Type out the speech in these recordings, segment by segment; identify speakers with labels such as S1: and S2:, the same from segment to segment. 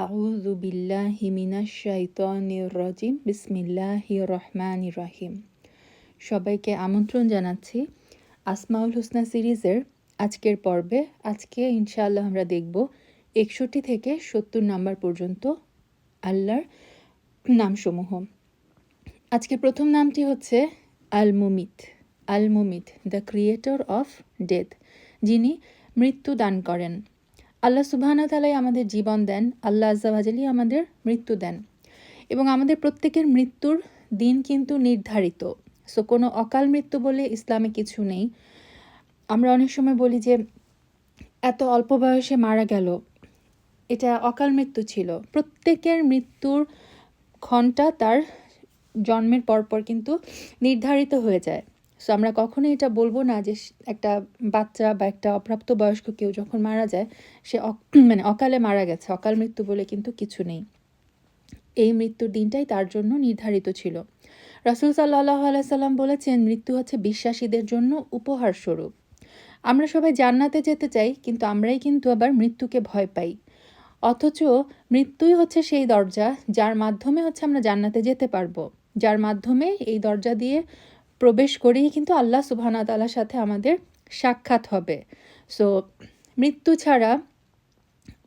S1: আউযু বিল্লাহি মিনাশ শাইতানির রাজিম বিসমিল্লাহির রহমানির রহিম সবাইকে আমন্ত্রণ জানাচ্ছি আসমাউল হোসনা সিরিজের আজকের পর্বে। আজকে ইনশাআল্লাহ আমরা দেখব একষট্টি থেকে সত্তর নাম্বার পর্যন্ত আল্লাহর নামসমূহ। আজকে প্রথম নামটি হচ্ছে আল মুমিত আল মুমিত দ্য ক্রিয়েটর অফ ডেথ যিনি মৃত্যু দান করেন। আল্লাহ সুবাহানা তালাই আমাদের জীবন দেন, আল্লাহ আজালি আমাদের মৃত্যু দেন। এবং আমাদের প্রত্যেকের মৃত্যুর দিন কিন্তু নির্ধারিত। সো কোনো অকাল মৃত্যু বলে ইসলামে কিছু নেই। আমরা অনেক সময় বলি যে, এত অল্প বয়সে মারা গেল, এটা অকাল মৃত্যু ছিল। প্রত্যেকের মৃত্যুর ঘণ্টা তার জন্মের পরপর কিন্তু নির্ধারিত হয়ে যায়। সো আমরা কখনোই এটা বলব না যে একটা বাচ্চা বা একটা অপ্রাপ্ত বয়স্ক কেউ যখন মারা যায়, সে মানে অকালে মারা গেছে। অকাল মৃত্যু বলে কিন্তু কিছু নেই। এই মৃত্যুর দিনটাই তার জন্য নির্ধারিত ছিল। রাসুল সাল্লাহ আলাইসাল্লাম বলেছেন, মৃত্যু হচ্ছে বিশ্বাসীদের জন্য উপহার স্বরূপ। আমরা সবাই জান্নাতে যেতে চাই, কিন্তু আমরাই কিন্তু আবার মৃত্যুকে ভয় পাই। অথচ মৃত্যুই হচ্ছে সেই দরজা, যার মাধ্যমে হচ্ছে আমরা জান্নাতে যেতে পারব। যার মাধ্যমে এই দরজা দিয়ে প্রবেশ করেই কিন্তু আল্লাহ সুবহানা তালার সাথে আমাদের সাক্ষাৎ হবে। সো মৃত্যু ছাড়া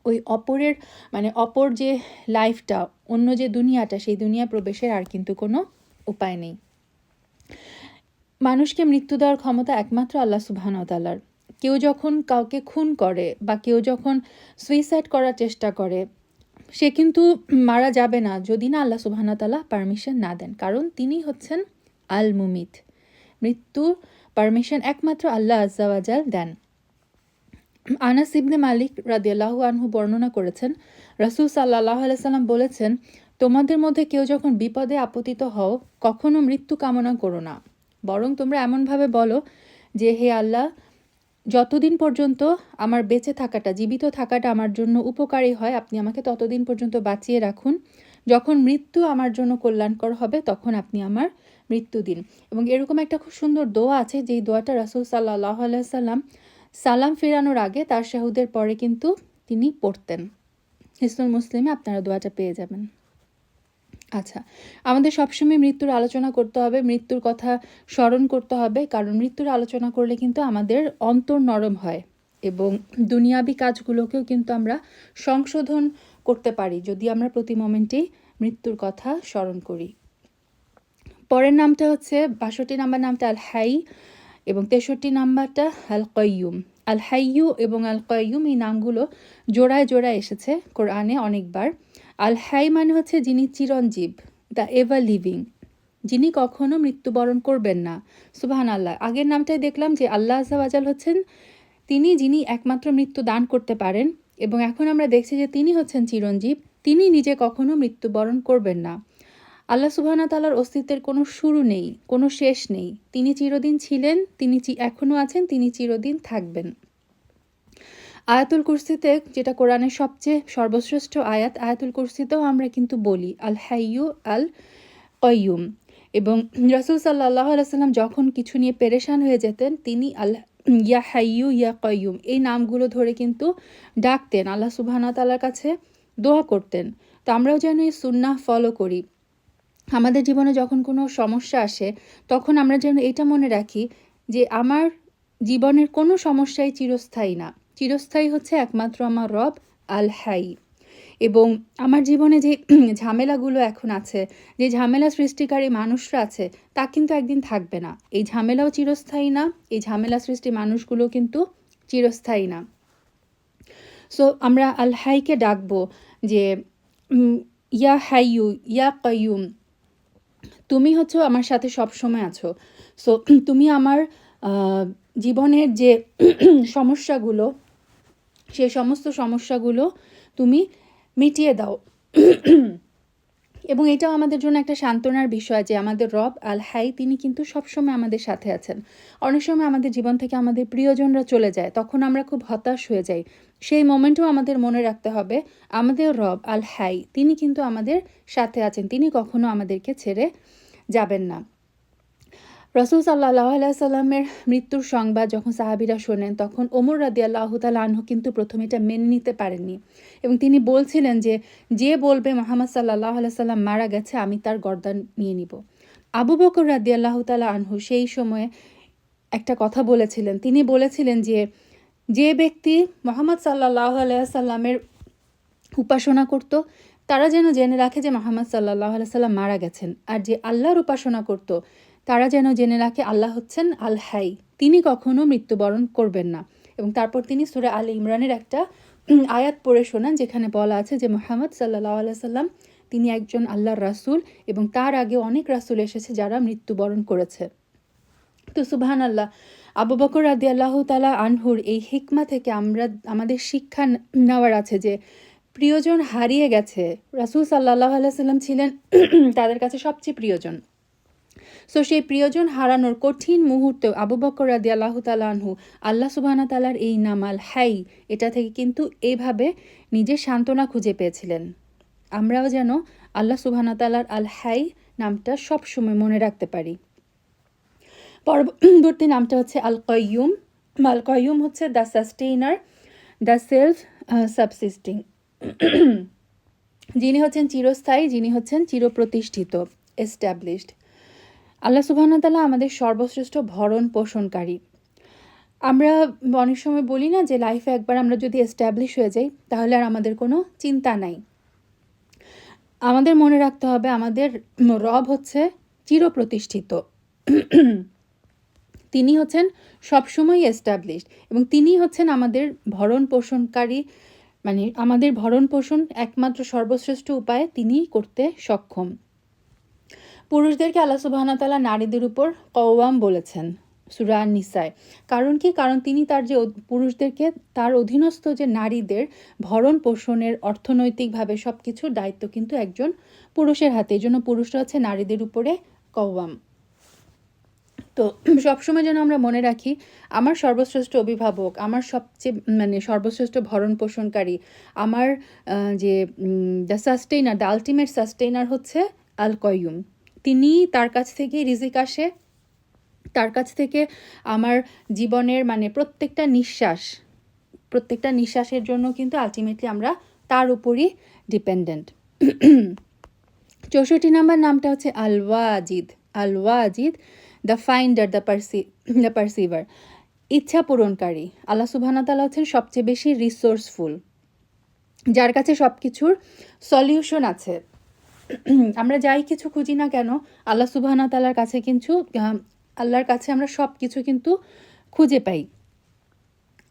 S1: ওই অপরের মানে অপর যে লাইফটা অন্য যে দুনিয়াটা, সেই দুনিয়া প্রবেশের আর কিন্তু কোনো উপায় নেই। মানুষকে মৃত্যু দেওয়ার ক্ষমতা একমাত্র আল্লাহ সুবাহানতালার কেউ যখন কাউকে খুন করে বা কেউ যখন সুইসাইড করার চেষ্টা করে, সে কিন্তু মারা যাবে না যদি না আল্লাহ সুবাহানতালা পারমিশন না দেন। কারণ তিনি হচ্ছেন আল মুমিত মৃত্যুর পারমিশন একমাত্র আল্লাহ আজাল দেন। আনাস ইবনে মালিক রাদিয়াল্লাহু আনহু বর্ণনা করেছেন, রাসুল সাল্লাহ আলাইসাল্লাম বলেছেন, তোমাদের মধ্যে কেউ যখন বিপদে আপতিত হও, কখনো মৃত্যু কামনা করো না। বরং তোমরা এমনভাবে বলো যে, হে আল্লাহ, যতদিন পর্যন্ত আমার বেঁচে থাকাটা, জীবিত থাকাটা আমার জন্য উপকারী হয়, আপনি আমাকে ততদিন পর্যন্ত বাঁচিয়ে রাখুন। যখন মৃত্যু আমার জন্য কল্যাণকর হবে, তখন আপনি আমার মৃত্যু দিন এবং এরকম একটা খুব সুন্দর দোয়া আছে, যেই দোয়াটা রাসুল সাল্লাহ আলাইসাল্লাম সালাম ফেরানোর আগে তার শাহুদের পরে কিন্তু তিনি পড়তেন। হিসনুল মুসলিমে আপনারা দোয়াটা পেয়ে যাবেন। আচ্ছা আমাদের সবসময় মৃত্যুর আলোচনা করতে হবে, মৃত্যুর কথা স্মরণ করতে হবে, কারণ মৃত্যুর আলোচনা করলে কিন্তু আমাদের অন্তর নরম হয় এবং দুনিয়াবি কাজগুলোকেও কিন্তু আমরা সংশোধন করতে পারি যদি আমরা প্রতি মোমেন্টেই মৃত্যুর কথা স্মরণ করি। পরের নামটা হচ্ছে, বাষট্টি নাম্বার নামটা আল হাই এবং তেষট্টি নাম্বারটা আল কয়ুম আল হাইয়ু এবং আল কয়ুম এই নামগুলো জোড়ায় জোড়ায় এসেছে কোরআনে অনেকবার। আল হাই মানে হচ্ছে যিনি চিরঞ্জীব, দ্য এভার লিভিং যিনি কখনো মৃত্যুবরণ করবেন না। সুবাহান আল্লাহ আগের নামটাই দেখলাম যে আল্লাহ আজাল হচ্ছেন তিনি যিনি একমাত্র মৃত্যু দান করতে পারেন এবং এখন আমরা দেখছি যে তিনি হচ্ছেন চিরঞ্জীব, তিনি নিজে কখনো মৃত্যুবরণ করবেন না। আল্লাহ সুবাহনা তালার অস্তিত্বের কোনো শুরু নেই, কোনো শেষ নেই। তিনি চিরদিন ছিলেন, তিনি এখনও আছেন, তিনি চিরদিন থাকবেন। আয়াতুল কুরসিতে, যেটা কোরআনের সবচেয়ে সর্বশ্রেষ্ঠ আয়াত, আয়াতুল কুরসিতেও আমরা কিন্তু বলি, আল হাইয়ু আল কয়ুম এবং রসুল সাল্লাহ আলাইসাল্লাম যখন কিছু নিয়ে পেরেশান হয়ে যেতেন, তিনি আল ইয়া হাইয়ু ইয়া কয়ুম এই নামগুলো ধরে কিন্তু ডাকতেন, আল্লাহ সুবাহনা তালার কাছে দোয়া করতেন। তো আমরাও যেন এই সুন্নাহ ফলো করি। আমাদের জীবনে যখন কোনো সমস্যা আসে, তখন আমরা যেন এটা মনে রাখি যে আমার জীবনের কোনো সমস্যাই চিরস্থায়ী না। চিরস্থায়ী হচ্ছে একমাত্র আমার রব আল হাই এবং আমার জীবনে যে ঝামেলাগুলো এখন আছে, যে ঝামেলা সৃষ্টিকারী মানুষরা আছে, তা কিন্তু একদিন থাকবে না। এই ঝামেলাও চিরস্থায়ী না, এই ঝামেলা সৃষ্টি মানুষগুলো কিন্তু চিরস্থায়ী না। সো আমরা আল হাইকে ডাকবো যে ইয়া হাইয়ু, ইয়া কয়ুম তুমি হচ্ছে আমার সাথে সব সময় আছো। সো তুমি আমার জীবনের যে সমস্যাগুলো, সে সমস্ত সমস্যাগুলো তুমি মিটিয়ে দাও। এবং এটাও আমাদের জন্য একটা সান্ত্বনার বিষয় যে আমাদের রব আল হাই, তিনি কিন্তু সবসময় আমাদের সাথে আছেন। অনেক সময় আমাদের জীবন থেকে আমাদের প্রিয়জনরা চলে যায়, তখন আমরা খুব হতাশ হয়ে যাই। সেই মোমেন্টও আমাদের মনে রাখতে হবে, আমাদের রব আল হাই, তিনি কিন্তু আমাদের সাথে আছেন, তিনি কখনো আমাদেরকে ছেড়ে যাবেন না। রসুল সাল্লাহ আলাইসাল্লামের মৃত্যুর সংবাদ যখন সাহাবিরা শোনেন, তখন ওমর রাদি আল্লাহ আনহু কিন্তু প্রথমে এটা মেনে নিতে পারেননি এবং তিনি বলছিলেন যে যে বলবে মোহাম্মদ সাল্লাহ আলাইসাল্লাম মারা গেছে, আমি তার গর্দান নিয়ে নিব। আবু বকর রাদি আল্লাহ তালা আনহু সেই সময়ে একটা কথা বলেছিলেন। তিনি বলেছিলেন যে যে ব্যক্তি মোহাম্মদ সাল্লাহ আলাইসাল্লামের উপাসনা করত, তারা যেন জেনে রাখে যে মোহাম্মদ সাল্লাহ সাল্লাম মারা গেছেন। আর যে আল্লাহর উপাসনা করত তারা যেন জেনে রাখে আল্লাহ হচ্ছেন আল হাই তিনি কখনো মৃত্যুবরণ করবেন না। এবং তারপর তিনি সুরা আল ইমরানের একটা আয়াত পড়ে শোনান, যেখানে বলা আছে যে মোহাম্মদ সাল্লাহ সাল্লাম তিনি একজন আল্লাহর রাসুল এবং তার আগে অনেক রাসুল এসেছে যারা মৃত্যুবরণ করেছে। তো সুবহান আল্লাহ আবু বকর আদি আল্লাহ তালা আনহুর এই হিকমা থেকে আমরা, আমাদের শিক্ষা নেওয়ার আছে যে প্রিয়জন হারিয়ে গেছে। রাসুল সাল্লাহ আলাইসাল্লাম ছিলেন তাদের কাছে সবচেয়ে প্রিয়জন। সো সেই প্রিয়জন হারানোর কঠিন মুহূর্তে আবু বকর রাদি আল্লাহ তালাহু আল্লাহ সুবাহানা তালার এই নামাল, হাই, এটা থেকে কিন্তু এইভাবে নিজের সান্ত্বনা খুঁজে পেয়েছিলেন। আমরাও যেন আল্লাহ সুবাহানা তালার আল হাই নামটা সবসময় মনে রাখতে পারি। পরবর্তী নামটা হচ্ছে আল কয়ুম আল কয়ুম হচ্ছে the sustainer, the self subsisting. যিনি হচ্ছেন চিরস্থায়ী, যিনি হচ্ছেন চিরপ্রতিষ্ঠিত, এস্টাবলিশড। আল্লাহ সুবাহতাল্লাহ আমাদের সর্বশ্রেষ্ঠ ভরণ পোষণকারী। আমরা অনেক সময় বলি না যে লাইফে একবার আমরা যদি এস্টাবলিশ হয়ে যাই, তাহলে আর আমাদের কোনো চিন্তা নাই। আমাদের মনে রাখতে হবে, আমাদের রব হচ্ছে চিরপ্রতিষ্ঠিত। তিনি হচ্ছেন সবসময় এস্টাবলিশড এবং তিনি হচ্ছেন আমাদের ভরণ পোষণকারী মানে আমাদের ভরণ পোষণ একমাত্র সর্বশ্রেষ্ঠ উপায়ে তিনি করতে সক্ষম। পুরুষদেরকে আল্লাহ সুবাহতালা নারীদের উপর কওয়াম বলেছেন সুরা নিসায়। কারণ কি? কারণ তিনি তার যে পুরুষদেরকে তার অধীনস্থ যে নারীদের ভরণ পোষণের অর্থনৈতিকভাবে সব কিছুর দায়িত্ব কিন্তু একজন পুরুষের হাতে। এই জন্য পুরুষরা হচ্ছে নারীদের উপরে কওয়াম। তো সবসময় যেন আমরা মনে রাখি, আমার সর্বশ্রেষ্ঠ অভিভাবক, আমার সবচেয়ে মানে সর্বশ্রেষ্ঠ ভরণ পোষণকারী, আমার যে the sustainer the ultimate sustainer হচ্ছে আল কয়ুম তিনি তার কাছ থেকে রিজিক আসে। তার কাছ থেকে আমার জীবনের মানে প্রত্যেকটা নিঃশ্বাস, প্রত্যেকটা নিঃশ্বাসের জন্য কিন্তু আলটিমেটলি আমরা তার উপরই ডিপেন্ডেন্ট চৌষট্টি নাম্বার নামটা হচ্ছে আলওয়া আজিদ আলওয়া আজিদ the finder the perci the perceiver ইচ্ছা পূরণকারী। আল্লাহ সুবাহতালা হচ্ছেন সবচেয়ে বেশি রিসোর্সফুল যার কাছে সব কিছুর সলিউশন আছে। আমরা যাই কিছু খুঁজি না কেন, আল্লাহ সুবাহনা তালার কাছে কিন্তু আল্লাহর কাছে আমরা সব কিছু কিন্তু খুঁজে পাই।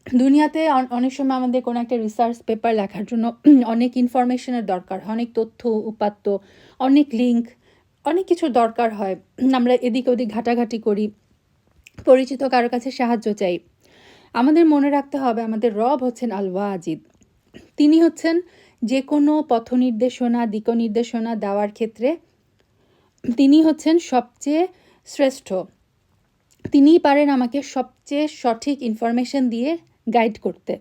S1: দুনিয়াতে অনেক সময় আমাদের কোনো একটা রিসার্চ পেপার লেখার জন্য অনেক ইনফরমেশনের দরকার অনেক তথ্য, উপাত্ত, অনেক লিঙ্ক অনেক কিছু দরকার হয়। আমরা এদিক ওদিক ঘাটাঘাটি করি, পরিচিত কারোর কাছে সাহায্য চাই। আমাদের মনে রাখতে হবে, আমাদের রব হচ্ছেন আলওয়া আজিদ তিনি হচ্ছেন যে কোনো পথ নির্দেশনা দিক নির্দেশনা দেওয়ার ক্ষেত্রে তিনি হচ্ছেন সবচেয়ে শ্রেষ্ঠ। তিনিই পারেন আমাকে সবচেয়ে সঠিক ইনফরমেশন দিয়ে গাইড করতে।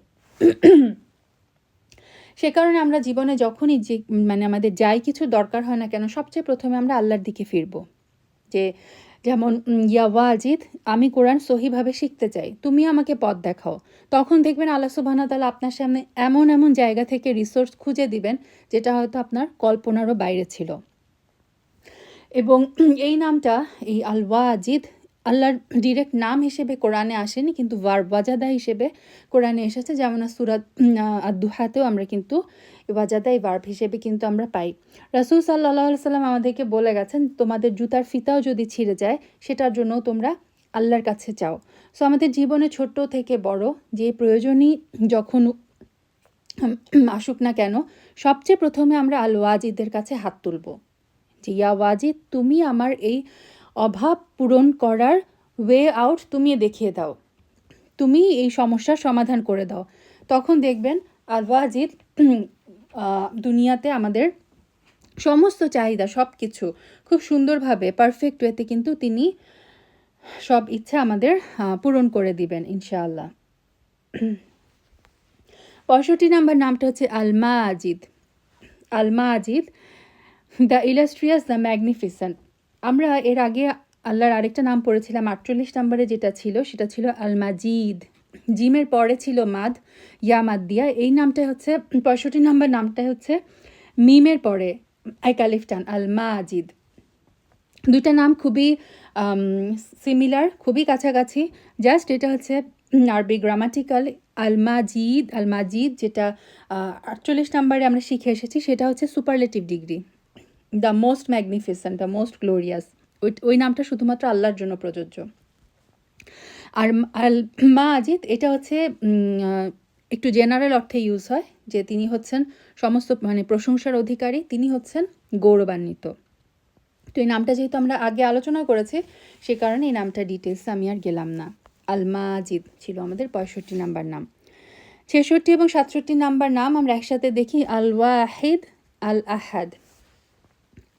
S1: সে কারণে আমরা জীবনে যখনই যে মানে আমাদের যাই কিছু দরকার হয় না কেন, সবচেয়ে প্রথমে আমরা আল্লাহর দিকে ফিরব। যে যেমন ইয়া ওয়াজিদ, আমি কোরআন সহিভাবে শিখতে চাই, তুমি আমাকে পথ দেখাও। তখন দেখবেন আল্লাহ সুবাহ আপনার সামনে এমন এমন জায়গা থেকে রিসোর্স খুঁজে দিবেন, যেটা হয়তো আপনার কল্পনারও বাইরে ছিল। এবং এই নামটা, এই আল ওয়াজিদ আল্লাহর ডিরেক্ট নাম হিসেবে কোরআনে আসেনি, কিন্তু ওয়াজাদা হিসেবে কোরআনে এসেছে, যেমন সুরাত আদুহাতেও আমরা কিন্তু ওয়াজাদা এই ভার্ব হিসেবে কিন্তু আমরা পাই। রাসুল সাল্লাহ সাল্লাম আমাদেরকে বলে গেছেন, তোমাদের জুতার ফিতাও যদি ছিঁড়ে যায়, সেটার জন্য তোমরা আল্লাহর কাছে চাও। সো আমাদের জীবনে ছোট্ট থেকে বড় যে প্রয়োজনই যখন আসুক না কেন, সবচেয়ে প্রথমে আমরা আল ওয়াজিদের কাছে হাত তুলব। যে ইয়া ওয়াজিদ, তুমি আমার এই অভাব পূরণ করার ওয়ে আউট তুমি দেখিয়ে দাও। তুমি এই সমস্যার সমাধান করে দাও। তখন দেখবেন আলওয়াজিদ দুনিয়াতে আমাদের সমস্ত চাহিদা সব কিছু খুব সুন্দরভাবে পারফেক্ট ওয়েতে কিন্তু তিনি সব ইচ্ছা আমাদের পূরণ করে দিবেন, ইনশাআল্লাহ। পঁয়ষট্টি নাম্বার নামটা হচ্ছে আলমা আজিদ আলমা আজিদ দ্য ইলাস্ট্রিয়াস দ্য ম্যাগনিফিসেন্ট। আমরা এর আগে আল্লাহর আরেকটা নাম পড়েছিলাম, আটচল্লিশ নম্বরে যেটা ছিল, সেটা ছিল আল মাজিদ জিমের পরে ছিল মাদ, ইয়া মাদ দিয়া। এই নামটা হচ্ছে, পঁয়ষট্টি নম্বর নামটা হচ্ছে মিমের পরে আইকালিফটান আল মাজিদ দুইটা নাম খুবই সিমিলার খুবই কাছাকাছি। জাস্ট এটা হচ্ছে আরবি গ্রামাটিক্যাল আল মাজিদ আল যেটা আটচল্লিশ নম্বরে আমরা শিখে এসেছি, সেটা হচ্ছে superlative degree the most magnificent the most glorious ওই ওই নামটা শুধুমাত্র আল্লাহর জন্য প্রযোজ্য। আর আল মা আজিদ এটা হচ্ছে একটু জেনারেল অর্থে ইউজ হয় যে তিনি হচ্ছেন সমস্ত মানে প্রশংসার অধিকারী, তিনি হচ্ছেন গৌরবান্বিত। তো এই নামটা যেহেতু আমরা আগে আলোচনা করেছি, সে কারণে এই নামটা ডিটেলস আমি আর গেলাম না। আল মাজিদ ছিল আমাদের পঁয়ষট্টি নাম্বার নাম। ছেষট্টি এবং সাতষট্টি নাম্বার নাম আমরা একসাথে দেখি, আল ওয়াহিদ, আল আহাদ।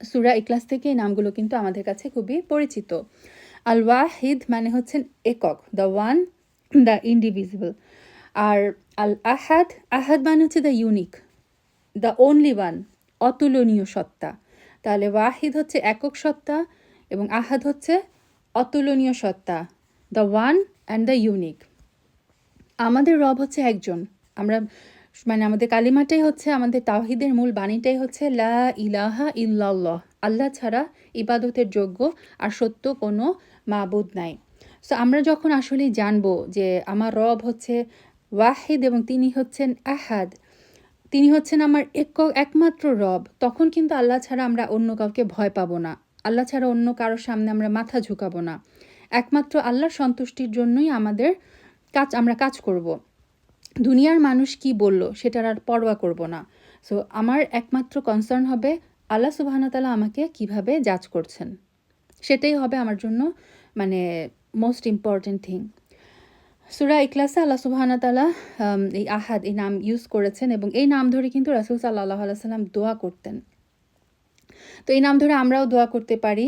S1: সুরা ইকলাস থেকে এই নামগুলো কিন্তু আমাদের কাছে খুবই পরিচিত। আল ওয়াহিদ মানে হচ্ছেন একক দ্য ওয়ান দ্য ইন্ডিভিজিবল আর আল আহাদ আহাদ মানে হচ্ছে the unique the only one অতুলনীয় সত্তা। তাহলে ওয়াহিদ হচ্ছে একক সত্তা এবং আহাদ হচ্ছে অতুলনীয় সত্তা the one and the unique আমাদের রব হচ্ছে একজন। আমরা মানে আমাদের কালিমাটাই হচ্ছে আমাদের তাহিদের মূল বাণীটাই হচ্ছে লা ইলাহা ইল্লাল্লাহ। আল্লাহ ছাড়া ইবাদতের যোগ্য আর সত্য কোনো মাবুদ নাই। সো আমরা যখন আসলে জানব যে আমার রব হচ্ছে ওয়াহিদ এবং তিনি হচ্ছেন আহাদ, তিনি হচ্ছেন আমার এক একমাত্র রব, তখন কিন্তু আল্লাহ ছাড়া আমরা অন্য কাউকে ভয় পাবো না। আল্লাহ ছাড়া অন্য কারোর সামনে আমরা মাথা ঝুঁকাবো না। একমাত্র আল্লাহর সন্তুষ্টির জন্যই আমাদের কাজ আমরা কাজ করব। দুনিয়ার মানুষ কি বলল, সেটার আর পরোয়া করব না। সো আমার একমাত্র কনসার্ন হবে আল্লাহ সুবাহানতালা আমাকে কীভাবে জাজ করছেন। সেটাই হবে আমার জন্য মানে মোস্ট ইম্পর্টেন্ট থিং সুরা ইকলাসে আল্লাহ সুবাহানা তালা এই আহাদ, এই নাম ইউজ করেছেন এবং এই নাম ধরে কিন্তু রাসুল সাল্লাহ সাল্লাম দোয়া করতেন। তো এই নাম ধরে আমরাও দোয়া করতে পারি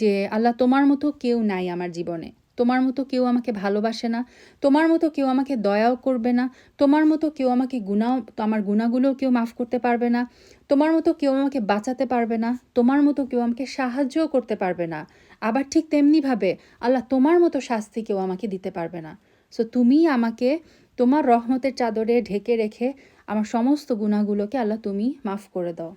S1: যে, আল্লাহ তোমার মতো কেউ নাই আমার জীবনে। তোমার মতো কেউ আমাকে ভালোবাসে না, তোমার মতো কেউ আমাকে দয়াও করবে না, তোমার মতো কেউ আমাকে গুণাও আমার গুণাগুলোও কেউ মাফ করতে পারবে না, তোমার মতো কেউ আমাকে বাঁচাতে পারবে না, তোমার মতো কেউ আমাকে সাহায্যও করতে পারবে না। আবার ঠিক তেমনিভাবে আল্লাহ তোমার মতো শাস্তি কেউ আমাকে দিতে পারবে না। সো তুমি আমাকে তোমার রহমতের চাদরে ঢেকে রেখে আমার সমস্ত গুণাগুলোকে আল্লাহ তুমি মাফ করে দাও।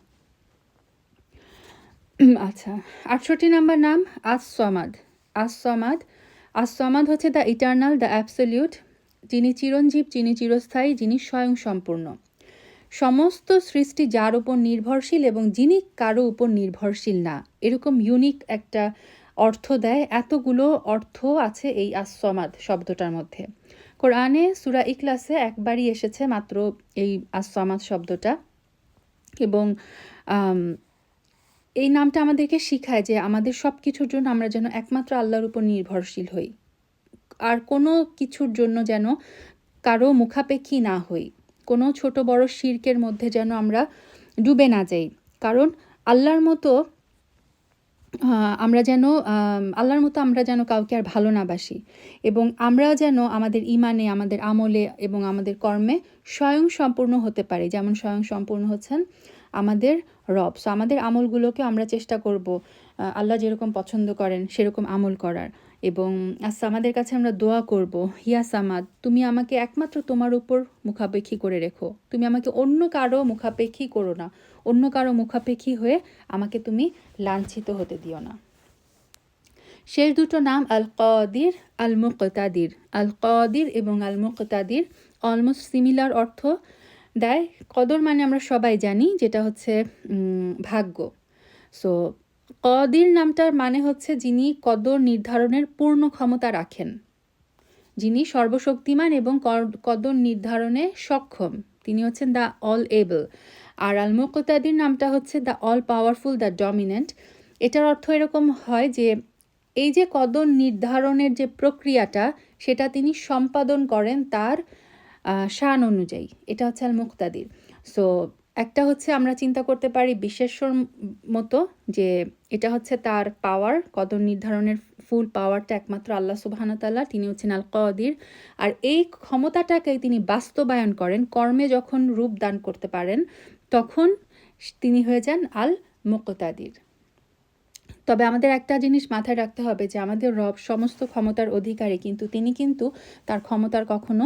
S1: আচ্ছা আটষট্টি নাম্বার নাম আস সমাদ আস সমাদ আস সমাদ হচ্ছে দ্য ইটার্নাল, দ্য অ্যাবসলিউট, যিনি চিরঞ্জীব, যিনি চিরস্থায়ী, যিনি স্বয়ং সম্পূর্ণ। সমস্ত সৃষ্টি যার উপর নির্ভরশীল এবং যিনি কারও উপর নির্ভরশীল না। এরকম ইউনিক একটা অর্থ দেয়, এতগুলো অর্থ আছে এই আসমাদ শব্দটার মধ্যে। কোরআনে সুরা ইকলাসে একবারই এসেছে মাত্র এই আসমাদ শব্দটা এবং এই নামটা আমাদেরকে শিখায় যে আমাদের সব কিছুর জন্য আমরা যেন একমাত্র আল্লাহর উপর নির্ভরশীল হই। আর কোনো কিছুর জন্য যেন কারও মুখাপেক্ষী না হই। কোনো ছোট বড় শির্কের মধ্যে যেন আমরা ডুবে না যাই। কারণ আল্লাহর মতো আমরা যেন আল্লাহর মতো আমরা যেন কাউকে আর ভালো না বাসি। এবং আমরা যেন আমাদের ইমানে, আমাদের আমলে এবং আমাদের কর্মে স্বয়ং সম্পূর্ণ হতে পারি। যেমন স্বয়ং সম্পূর্ণ হচ্ছেন আমাদের রব। সো আমাদের আমলগুলোকে আমরা চেষ্টা করব আল্লাহ যেরকম পছন্দ করেন সেরকম আমল করার। এবং আচ্ছা আমাদের কাছে আমরা দোয়া করব হিয়া সামাদ, তুমি আমাকে একমাত্র তোমার উপর মুখাপেক্ষী করে রেখো। তুমি আমাকে অন্য কারও মুখাপেক্ষী করো না। অন্য কারও মুখাপেক্ষী হয়ে আমাকে তুমি লাঞ্ছিত হতে দিও না। শেষ দুটো নাম আল কদির আল মুকতাদির আল কদির এবং আল মুকতাদির অলমোস্ট সিমিলার অর্থ দেয়। কদর মানে আমরা সবাই জানি, যেটা হচ্ছে ভাগ্য। সো কদির নামটার মানে হচ্ছে যিনি কদর নির্ধারণের পূর্ণ ক্ষমতা রাখেন। যিনি সর্বশক্তিমান এবং কদর নির্ধারণে সক্ষম। তিনি হচ্ছেন দ্য অল এবল আর আল মুকতাদির নামটা হচ্ছে the all powerful the dominant এটার অর্থ এরকম হয় যে, এই যে কদর নির্ধারণের যে প্রক্রিয়াটা, সেটা তিনি সম্পাদন করেন তার শান অনুযায়ী। এটা হচ্ছে আল মুক্তাদির সো একটা হচ্ছে আমরা চিন্তা করতে পারি বিশ্বেশ্বর মতো যে এটা হচ্ছে তার পাওয়ার কদর নির্ধারণের ফুল পাওয়ারটা একমাত্র আল্লাহ সুবাহানতাল্লাহ তিনি হচ্ছেন আল কদির আর এই ক্ষমতাটাকে তিনি বাস্তবায়ন করেন, কর্মে যখন রূপ দান করতে পারেন, তখন তিনি হয়ে যান আল মুকতাদির তবে আমাদের একটা জিনিস মাথায় রাখতে হবে যে আমাদের রব সমস্ত ক্ষমতার অধিকারী, কিন্তু তিনি কিন্তু তার ক্ষমতার কখনো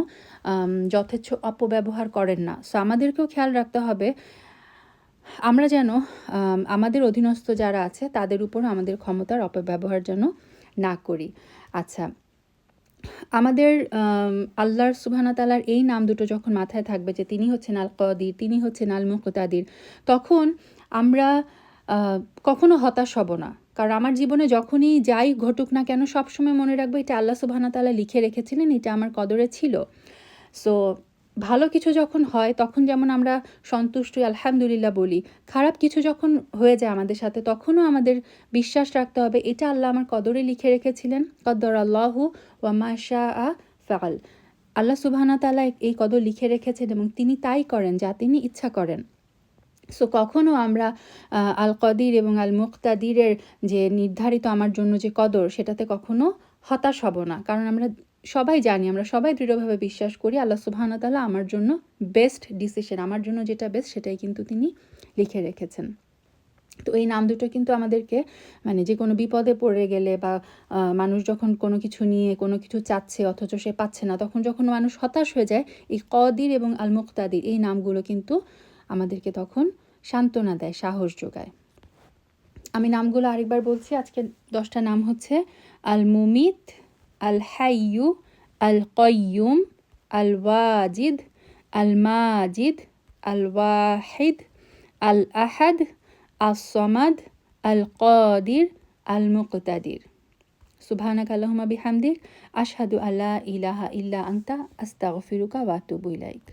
S1: যথেচ্ছ অপব্যবহার করেন না। সো আমাদেরকেও খেয়াল রাখতে হবে, আমরা যেন আমাদের অধীনস্থ যারা আছে, তাদের উপর আমাদের ক্ষমতার অপব্যবহার যেন না করি। আচ্ছা আমাদের আল্লাহর সুবহানা তালার এই নাম দুটো যখন মাথায় থাকবে যে তিনি হচ্ছেন আল কদির তিনি হচ্ছেন আল মুকতাদির তখন আমরা কখনো হতাশ হব না। কারণ আমার জীবনে যখনই যাই ঘটুক না কেন, সবসময় মনে রাখব এটা আল্লাহ সুবহানা তালা লিখে রেখেছিলেন, এটা আমার কদরে ছিল। সো ভালো কিছু যখন হয়, তখন যেমন আমরা সন্তুষ্ট, আলহামদুলিল্লাহ বলি। খারাপ কিছু যখন হয়ে যায় আমাদের সাথে, তখনও আমাদের বিশ্বাস রাখতে হবে, এটা আল্লাহ আমার কদরে লিখে রেখেছিলেন, কদ্দর আল্লাহু ওয়া মাশা আ ফাল আল্লাহ সুবহানা তালা এই কদর লিখে রেখেছেন এবং তিনি তাই করেন যা তিনি ইচ্ছা করেন। সো কখনো আমরা আল কদির এবং আল মুক্তাদিরের যে নির্ধারিত আমার জন্য যে কদর, সেটাতে কখনো হতাশ হব না। কারণ আমরা সবাই জানি, আমরা সবাই দৃঢ়ভাবে বিশ্বাস করি আল্লাহ সুবহানাহু ওয়া আমার জন্য বেস্ট ডিসিশন আমার জন্য যেটা বেস্ট সেটাই কিন্তু তিনি লিখে রেখেছেন। তো এই নাম দুটো কিন্তু আমাদেরকে মানে যে কোনো বিপদে পড়ে গেলে বা মানুষ যখন কোনো কিছু নিয়ে, কোনো কিছু চাচ্ছে অথচ সে পাচ্ছে না, তখন যখন মানুষ হতাশ হয়ে যায়, এই কদির এবং আল মুক্তাদির এই নামগুলো কিন্তু আমাদেরকে তখন সান্ত্বনা দেয়, সাহস যোগায়। আমি নামগুলো আরেকবার বলছি, আজকে দশটা নাম হচ্ছে আল মুমিত আল হাইয়ু আল কয়ুম আল ওয়াজিদ আল মাজিদ আল ওয়াহিদ আল আহাদ আল সমাদ আল কদির আল মুকতাদির সুবহানাক আল্লাহুম্মা বিহামদিক, আশহাদু আল্লা ইলাহা ইল্লা আনতা, আস্তাগফিরুকা ওয়া আতুবু ইলাইক।